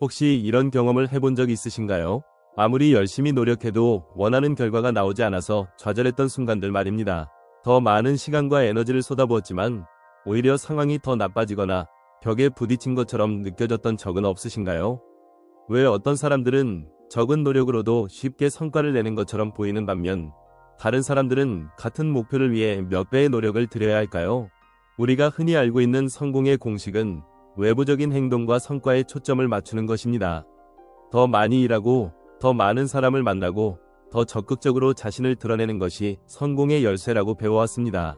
혹시 이런 경험을 해본 적 있으신가요? 아무리 열심히 노력해도 원하는 결과가 나오지 않아서 좌절했던 순간들 말입니다. 더 많은 시간과 에너지를 쏟아부었지만 오히려 상황이 더 나빠지거나 벽에 부딪힌 것처럼 느껴졌던 적은 없으신가요? 왜 어떤 사람들은 적은 노력으로도 쉽게 성과를 내는 것처럼 보이는 반면 다른 사람들은 같은 목표를 위해 몇 배의 노력을 들여야 할까요? 우리가 흔히 알고 있는 성공의 공식은 외부적인 행동과 성과에 초점을 맞추는 것입니다. 더 많이 일하고 더 많은 사람을 만나고 더 적극적으로 자신을 드러내는 것이 성공의 열쇠라고 배워왔습니다.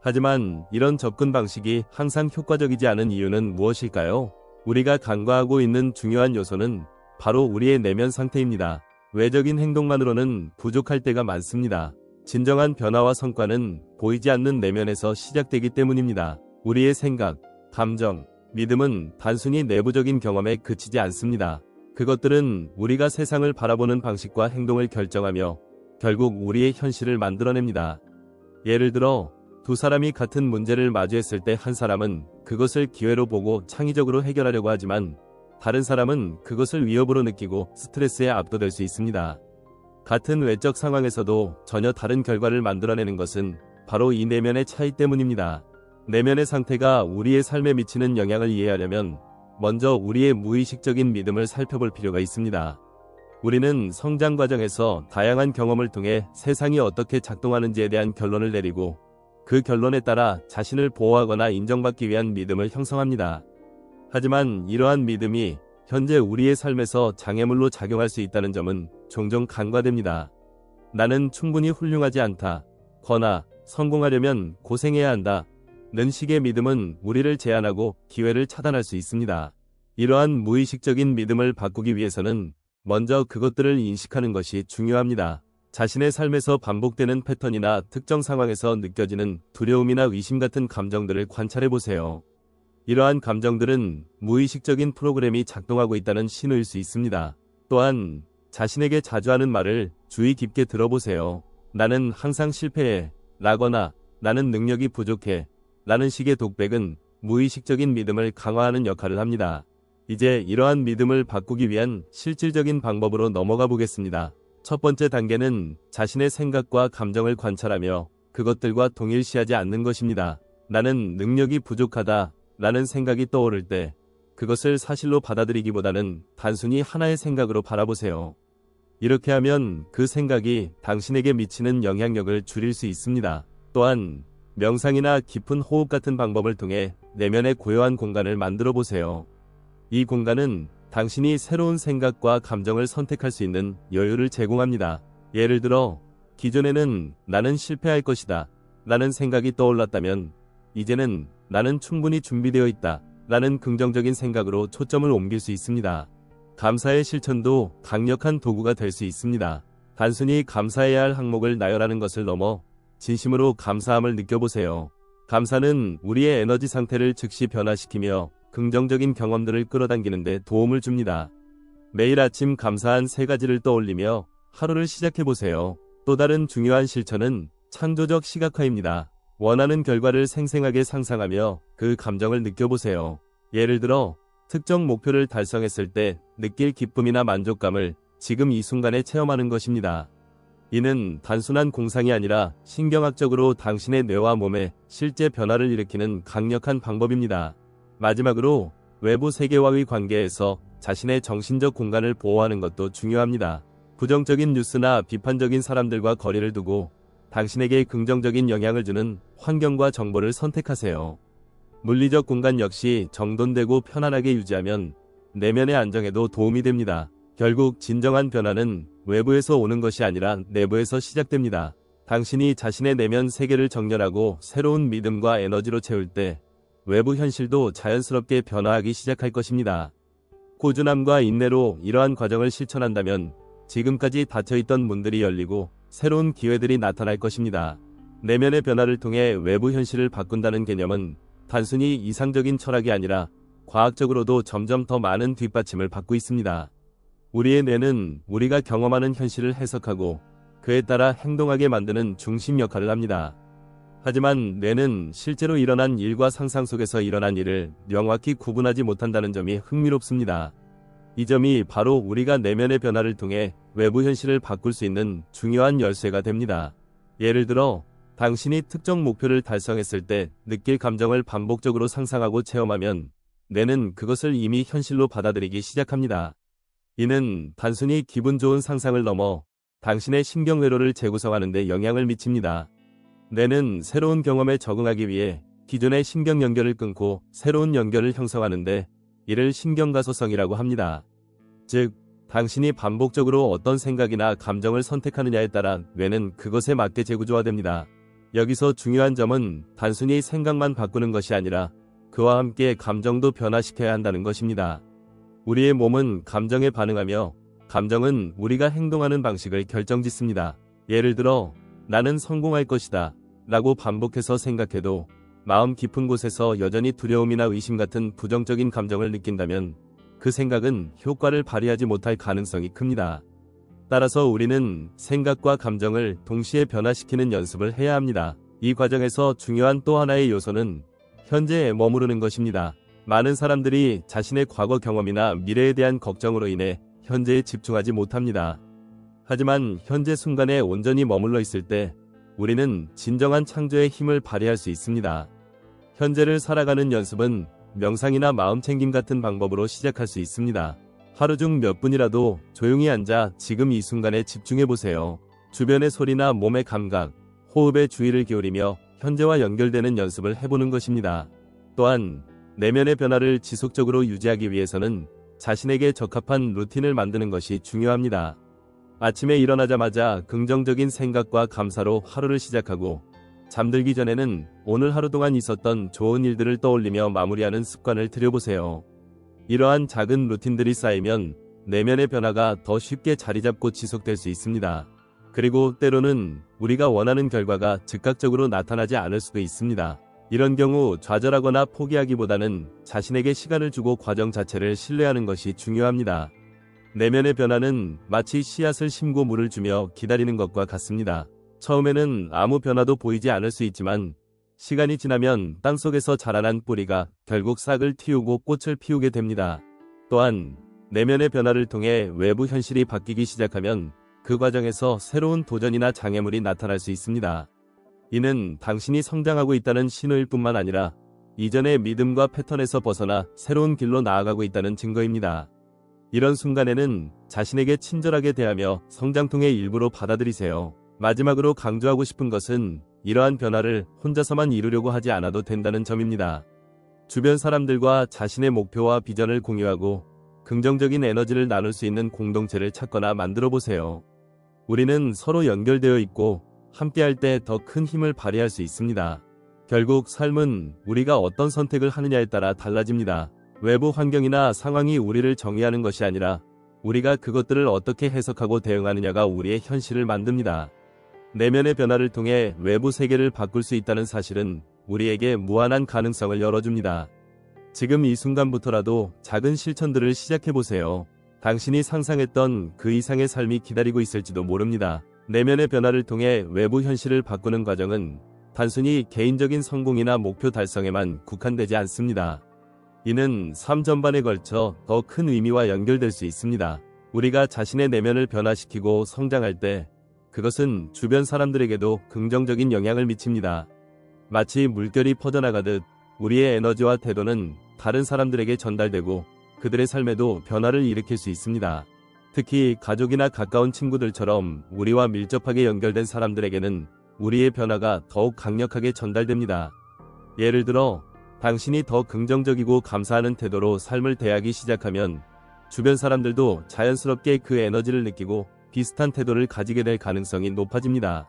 하지만 이런 접근 방식이 항상 효과적이지 않은 이유는 무엇일까요? 우리가 간과하고 있는 중요한 요소는 바로 우리의 내면 상태입니다. 외적인 행동만으로는 부족할 때가 많습니다. 진정한 변화와 성과는 보이지 않는 내면에서 시작되기 때문입니다. 우리의 생각, 감정, 믿음은 단순히 내부적인 경험에 그치지 않습니다. 그것들은 우리가 세상을 바라보는 방식과 행동을 결정하며 결국 우리의 현실을 만들어냅니다. 예를 들어 두 사람이 같은 문제를 마주했을 때 한 사람은 그것을 기회로 보고 창의적으로 해결하려고 하지만 다른 사람은 그것을 위협으로 느끼고 스트레스에 압도될 수 있습니다. 같은 외적 상황에서도 전혀 다른 결과를 만들어내는 것은 바로 이 내면의 차이 때문입니다. 내면의 상태가 우리의 삶에 미치는 영향을 이해하려면 먼저 우리의 무의식적인 믿음을 살펴볼 필요가 있습니다. 우리는 성장 과정에서 다양한 경험을 통해 세상이 어떻게 작동하는지에 대한 결론을 내리고 그 결론에 따라 자신을 보호하거나 인정받기 위한 믿음을 형성합니다. 하지만 이러한 믿음이 현재 우리의 삶에서 장애물로 작용할 수 있다는 점은 종종 간과됩니다. 나는 충분히 훌륭하지 않다. 거나 성공하려면 고생해야 한다. 는 식의 믿음은 우리를 제한하고 기회를 차단할 수 있습니다. 이러한 무의식적인 믿음을 바꾸기 위해서는 먼저 그것들을 인식하는 것이 중요합니다. 자신의 삶에서 반복되는 패턴이나 특정 상황에서 느껴지는 두려움이나 의심 같은 감정들을 관찰해 보세요. 이러한 감정들은 무의식적인 프로그램이 작동하고 있다는 신호일 수 있습니다. 또한 자신에게 자주 하는 말을 주의 깊게 들어보세요. 나는 항상 실패해. 라거나 나는 능력이 부족해. 라는 식의 독백은 무의식적인 믿음을 강화하는 역할을 합니다. 이제 이러한 믿음을 바꾸기 위한 실질적인 방법으로 넘어가 보겠습니다. 첫 번째 단계는 자신의 생각과 감정을 관찰하며 그것들과 동일시하지 않는 것입니다. 나는 능력이 부족하다 라는 생각이 떠오를 때 그것을 사실로 받아들이기보다는 단순히 하나의 생각으로 바라보세요. 이렇게 하면 그 생각이 당신에게 미치는 영향력을 줄일 수 있습니다. 또한 명상이나 깊은 호흡 같은 방법을 통해 내면의 고요한 공간을 만들어 보세요. 이 공간은 당신이 새로운 생각과 감정을 선택할 수 있는 여유를 제공합니다. 예를 들어, 기존에는 나는 실패할 것이다. 라는 생각이 떠올랐다면, 이제는 나는 충분히 준비되어 있다. 라는 긍정적인 생각으로 초점을 옮길 수 있습니다. 감사의 실천도 강력한 도구가 될 수 있습니다. 단순히 감사해야 할 항목을 나열하는 것을 넘어 진심으로 감사함을 느껴보세요. 감사는 우리의 에너지 상태를 즉시 변화시키며 긍정적인 경험들을 끌어당기는 데 도움을 줍니다. 매일 아침 감사한 세 가지를 떠올리며 하루를 시작해보세요. 또 다른 중요한 실천은 창조적 시각화입니다. 원하는 결과를 생생하게 상상하며 그 감정을 느껴보세요. 예를 들어 특정 목표를 달성했을 때 느낄 기쁨이나 만족감을 지금 이 순간에 체험하는 것입니다. 이는 단순한 공상이 아니라 신경학적으로 당신의 뇌와 몸에 실제 변화를 일으키는 강력한 방법입니다. 마지막으로 외부 세계와의 관계에서 자신의 정신적 공간을 보호하는 것도 중요합니다. 부정적인 뉴스나 비판적인 사람들과 거리를 두고 당신에게 긍정적인 영향을 주는 환경과 정보를 선택하세요. 물리적 공간 역시 정돈되고 편안하게 유지하면 내면의 안정에도 도움이 됩니다. 결국 진정한 변화는 외부에서 오는 것이 아니라 내부에서 시작됩니다. 당신이 자신의 내면 세계를 정렬하고 새로운 믿음과 에너지로 채울 때 외부 현실도 자연스럽게 변화하기 시작할 것입니다. 꾸준함과 인내로 이러한 과정을 실천한다면 지금까지 닫혀있던 문들이 열리고 새로운 기회들이 나타날 것입니다. 내면의 변화를 통해 외부 현실을 바꾼다는 개념은 단순히 이상적인 철학이 아니라 과학적으로도 점점 더 많은 뒷받침을 받고 있습니다. 우리의 뇌는 우리가 경험하는 현실을 해석하고 그에 따라 행동하게 만드는 중심 역할을 합니다. 하지만 뇌는 실제로 일어난 일과 상상 속에서 일어난 일을 명확히 구분하지 못한다는 점이 흥미롭습니다. 이 점이 바로 우리가 내면의 변화를 통해 외부 현실을 바꿀 수 있는 중요한 열쇠가 됩니다. 예를 들어, 당신이 특정 목표를 달성했을 때 느낄 감정을 반복적으로 상상하고 체험하면 뇌는 그것을 이미 현실로 받아들이기 시작합니다. 이는 단순히 기분 좋은 상상을 넘어 당신의 신경회로를 재구성하는 데 영향을 미칩니다. 뇌는 새로운 경험에 적응하기 위해 기존의 신경 연결을 끊고 새로운 연결을 형성하는데 이를 신경가소성이라고 합니다. 즉, 당신이 반복적으로 어떤 생각이나 감정을 선택하느냐에 따라 뇌는 그것에 맞게 재구조화됩니다. 여기서 중요한 점은 단순히 생각만 바꾸는 것이 아니라 그와 함께 감정도 변화시켜야 한다는 것입니다. 우리의 몸은 감정에 반응하며 감정은 우리가 행동하는 방식을 결정짓습니다. 예를 들어, 나는 성공할 것이다. 라고 반복해서 생각해도 마음 깊은 곳에서 여전히 두려움이나 의심 같은 부정적인 감정을 느낀다면 그 생각은 효과를 발휘하지 못할 가능성이 큽니다. 따라서 우리는 생각과 감정을 동시에 변화시키는 연습을 해야 합니다. 이 과정에서 중요한 또 하나의 요소는 현재에 머무르는 것입니다. 많은 사람들이 자신의 과거 경험이나 미래에 대한 걱정으로 인해 현재에 집중하지 못합니다. 하지만 현재 순간에 온전히 머물러 있을 때 우리는 진정한 창조의 힘을 발휘할 수 있습니다. 현재를 살아가는 연습은 명상이나 마음 챙김 같은 방법으로 시작할 수 있습니다. 하루 중 몇 분이라도 조용히 앉아 지금 이 순간에 집중해 보세요. 주변의 소리나 몸의 감각, 호흡에 주의를 기울이며 현재와 연결되는 연습을 해보는 것입니다. 또한 내면의 변화를 지속적으로 유지하기 위해서는 자신에게 적합한 루틴을 만드는 것이 중요합니다. 아침에 일어나자마자 긍정적인 생각과 감사로 하루를 시작하고 잠들기 전에는 오늘 하루 동안 있었던 좋은 일들을 떠올리며 마무리하는 습관을 들여보세요. 이러한 작은 루틴들이 쌓이면 내면의 변화가 더 쉽게 자리 잡고 지속될 수 있습니다. 그리고 때로는 우리가 원하는 결과가 즉각적으로 나타나지 않을 수도 있습니다. 이런 경우 좌절하거나 포기하기보다는 자신에게 시간을 주고 과정 자체를 신뢰하는 것이 중요합니다. 내면의 변화는 마치 씨앗을 심고 물을 주며 기다리는 것과 같습니다. 처음에는 아무 변화도 보이지 않을 수 있지만 시간이 지나면 땅속에서 자라난 뿌리가 결국 싹을 틔우고 꽃을 피우게 됩니다. 또한 내면의 변화를 통해 외부 현실이 바뀌기 시작하면 그 과정에서 새로운 도전이나 장애물이 나타날 수 있습니다. 이는 당신이 성장하고 있다는 신호일 뿐만 아니라 이전의 믿음과 패턴에서 벗어나 새로운 길로 나아가고 있다는 증거입니다. 이런 순간에는 자신에게 친절하게 대하며 성장통의 일부로 받아들이세요. 마지막으로 강조하고 싶은 것은 이러한 변화를 혼자서만 이루려고 하지 않아도 된다는 점입니다. 주변 사람들과 자신의 목표와 비전을 공유하고 긍정적인 에너지를 나눌 수 있는 공동체를 찾거나 만들어 보세요. 우리는 서로 연결되어 있고 함께할 때 더 큰 힘을 발휘할 수 있습니다. 결국 삶은 우리가 어떤 선택을 하느냐에 따라 달라집니다. 외부 환경이나 상황이 우리를 정의하는 것이 아니라 우리가 그것들을 어떻게 해석하고 대응하느냐가 우리의 현실을 만듭니다. 내면의 변화를 통해 외부 세계를 바꿀 수 있다는 사실은 우리에게 무한한 가능성을 열어줍니다. 지금 이 순간부터라도 작은 실천들을 시작해보세요. 당신이 상상했던 그 이상의 삶이 기다리고 있을지도 모릅니다. 내면의 변화를 통해 외부 현실을 바꾸는 과정은 단순히 개인적인 성공이나 목표 달성에만 국한되지 않습니다. 이는 삶 전반에 걸쳐 더 큰 의미와 연결될 수 있습니다. 우리가 자신의 내면을 변화시키고 성장할 때 그것은 주변 사람들에게도 긍정적인 영향을 미칩니다. 마치 물결이 퍼져나가듯 우리의 에너지와 태도는 다른 사람들에게 전달되고 그들의 삶에도 변화를 일으킬 수 있습니다. 특히 가족이나 가까운 친구들처럼 우리와 밀접하게 연결된 사람들에게는 우리의 변화가 더욱 강력하게 전달됩니다. 예를 들어, 당신이 더 긍정적이고 감사하는 태도로 삶을 대하기 시작하면 주변 사람들도 자연스럽게 그 에너지를 느끼고 비슷한 태도를 가지게 될 가능성이 높아집니다.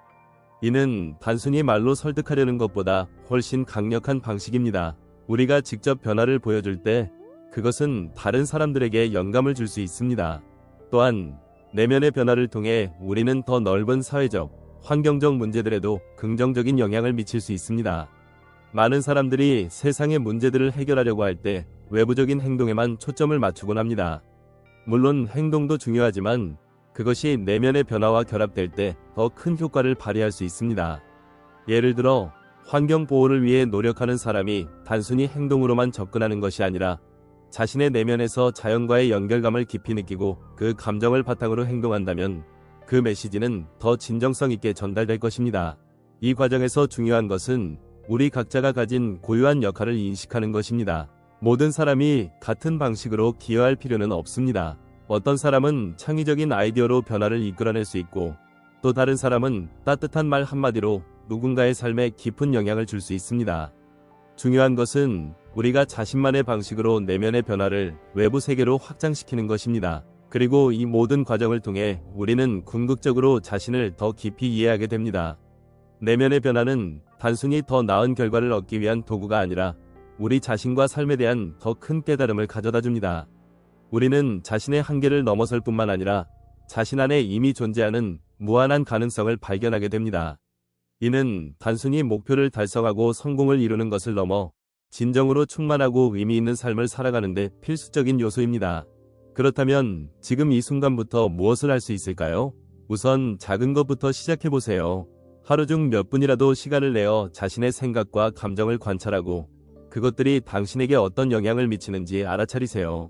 이는 단순히 말로 설득하려는 것보다 훨씬 강력한 방식입니다. 우리가 직접 변화를 보여줄 때 그것은 다른 사람들에게 영감을 줄 수 있습니다. 또한 내면의 변화를 통해 우리는 더 넓은 사회적, 환경적 문제들에도 긍정적인 영향을 미칠 수 있습니다. 많은 사람들이 세상의 문제들을 해결하려고 할 때 외부적인 행동에만 초점을 맞추곤 합니다. 물론 행동도 중요하지만 그것이 내면의 변화와 결합될 때 더 큰 효과를 발휘할 수 있습니다. 예를 들어 환경 보호를 위해 노력하는 사람이 단순히 행동으로만 접근하는 것이 아니라 자신의 내면에서 자연과의 연결감을 깊이 느끼고 그 감정을 바탕으로 행동한다면 그 메시지는 더 진정성 있게 전달될 것입니다. 이 과정에서 중요한 것은 우리 각자가 가진 고유한 역할을 인식하는 것입니다. 모든 사람이 같은 방식으로 기여할 필요는 없습니다. 어떤 사람은 창의적인 아이디어로 변화를 이끌어낼 수 있고 또 다른 사람은 따뜻한 말 한마디로 누군가의 삶에 깊은 영향을 줄 수 있습니다. 중요한 것은 우리가 자신만의 방식으로 내면의 변화를 외부 세계로 확장시키는 것입니다. 그리고 이 모든 과정을 통해 우리는 궁극적으로 자신을 더 깊이 이해하게 됩니다. 내면의 변화는 단순히 더 나은 결과를 얻기 위한 도구가 아니라 우리 자신과 삶에 대한 더 큰 깨달음을 가져다 줍니다. 우리는 자신의 한계를 넘어설 뿐만 아니라 자신 안에 이미 존재하는 무한한 가능성을 발견하게 됩니다. 이는 단순히 목표를 달성하고 성공을 이루는 것을 넘어 진정으로 충만하고 의미 있는 삶을 살아가는데 필수적인 요소입니다. 그렇다면 지금 이 순간부터 무엇을 할 수 있을까요? 우선 작은 것부터 시작해 보세요. 하루 중 몇 분이라도 시간을 내어 자신의 생각과 감정을 관찰하고 그것들이 당신에게 어떤 영향을 미치는지 알아차리세요.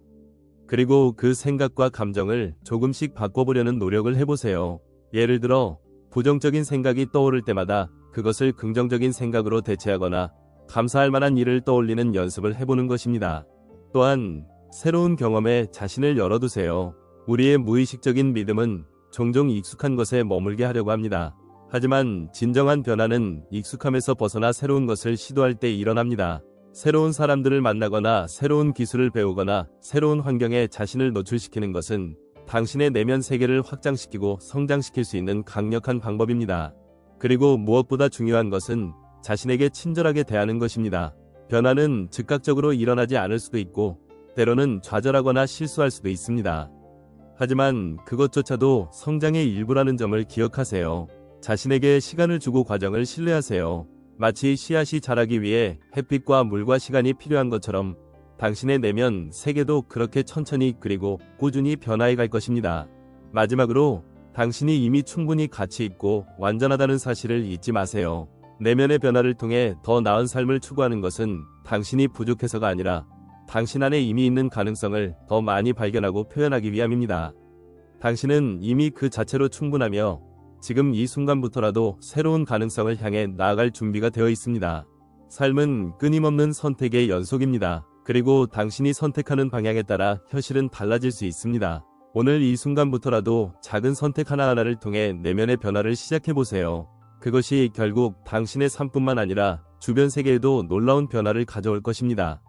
그리고 그 생각과 감정을 조금씩 바꿔보려는 노력을 해보세요. 예를 들어, 부정적인 생각이 떠오를 때마다 그것을 긍정적인 생각으로 대체하거나 감사할 만한 일을 떠올리는 연습을 해보는 것입니다. 또한 새로운 경험에 자신을 열어두세요. 우리의 무의식적인 믿음은 종종 익숙한 것에 머물게 하려고 합니다. 하지만 진정한 변화는 익숙함에서 벗어나 새로운 것을 시도할 때 일어납니다. 새로운 사람들을 만나거나 새로운 기술을 배우거나 새로운 환경에 자신을 노출시키는 것은 당신의 내면 세계를 확장시키고 성장시킬 수 있는 강력한 방법입니다. 그리고 무엇보다 중요한 것은 자신에게 친절하게 대하는 것입니다. 변화는 즉각적으로 일어나지 않을 수도 있고 때로는 좌절하거나 실수할 수도 있습니다. 하지만 그것조차도 성장의 일부라는 점을 기억하세요. 자신에게 시간을 주고 과정을 신뢰하세요. 마치 씨앗이 자라기 위해 햇빛과 물과 시간이 필요한 것처럼 당신의 내면 세계도 그렇게 천천히 그리고 꾸준히 변화해 갈 것입니다. 마지막으로 당신이 이미 충분히 가치 있고 완전하다는 사실을 잊지 마세요. 내면의 변화를 통해 더 나은 삶을 추구하는 것은 당신이 부족해서가 아니라 당신 안에 이미 있는 가능성을 더 많이 발견하고 표현하기 위함입니다. 당신은 이미 그 자체로 충분하며 지금 이 순간부터라도 새로운 가능성을 향해 나아갈 준비가 되어 있습니다. 삶은 끊임없는 선택의 연속입니다. 그리고 당신이 선택하는 방향에 따라 현실은 달라질 수 있습니다. 오늘 이 순간부터라도 작은 선택 하나하나를 통해 내면의 변화를 시작해보세요. 그것이 결국 당신의 삶뿐만 아니라 주변 세계에도 놀라운 변화를 가져올 것입니다.